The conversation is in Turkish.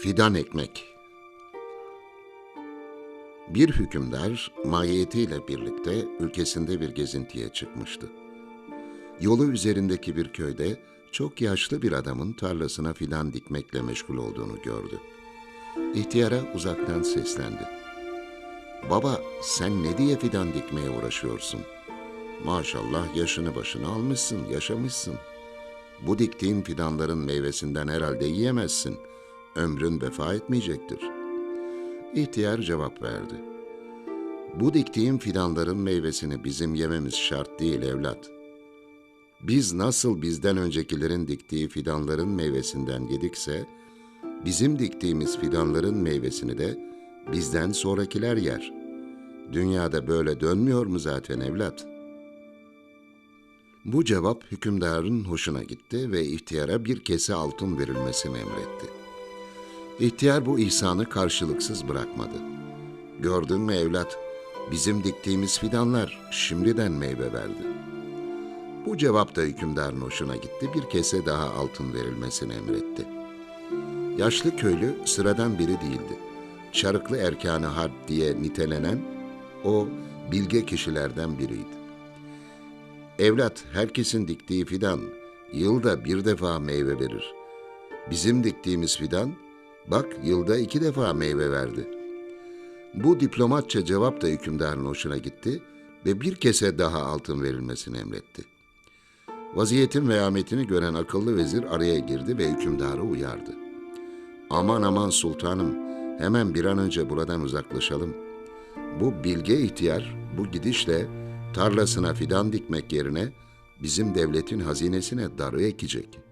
Fidan ekmek. Bir hükümdar mahiyetiyle birlikte ülkesinde bir gezintiye çıkmıştı. Yolu üzerindeki bir köyde çok yaşlı bir adamın tarlasına fidan dikmekle meşgul olduğunu gördü. İhtiyara uzaktan seslendi. Baba sen ne diye fidan dikmeye uğraşıyorsun? Maşallah yaşını başını almışsın, yaşamışsın. Bu diktiğin fidanların meyvesinden herhalde yiyemezsin. Ömrün vefa etmeyecektir. İhtiyar cevap verdi. Bu diktiğim fidanların meyvesini bizim yememiz şart değil evlat. Biz nasıl bizden öncekilerin diktiği fidanların meyvesinden yedikse, bizim diktiğimiz fidanların meyvesini de bizden sonrakiler yer. Dünyada böyle dönmüyor mu zaten evlat?'' Bu cevap hükümdarın hoşuna gitti ve ihtiyara bir kese altın verilmesini emretti. İhtiyar bu ihsanı karşılıksız bırakmadı. Gördün mü evlat, bizim diktiğimiz fidanlar şimdiden meyve verdi. Bu cevap da hükümdarın hoşuna gitti, bir kese daha altın verilmesini emretti. Yaşlı köylü sıradan biri değildi. Çarıklı erkanı harp diye nitelenen o bilge kişilerden biriydi. Evlat, herkesin diktiği fidan yılda bir defa meyve verir. Bizim diktiğimiz fidan, bak yılda iki defa meyve verdi. Bu diplomatça cevap da hükümdarın hoşuna gitti ve bir kese daha altın verilmesini emretti. Vaziyetin vehametini gören akıllı vezir araya girdi ve hükümdarı uyardı. Aman aman sultanım, hemen bir an önce buradan uzaklaşalım. Bu bilge ihtiyar bu gidişle tarlasına fidan dikmek yerine bizim devletin hazinesine darı ekecek.''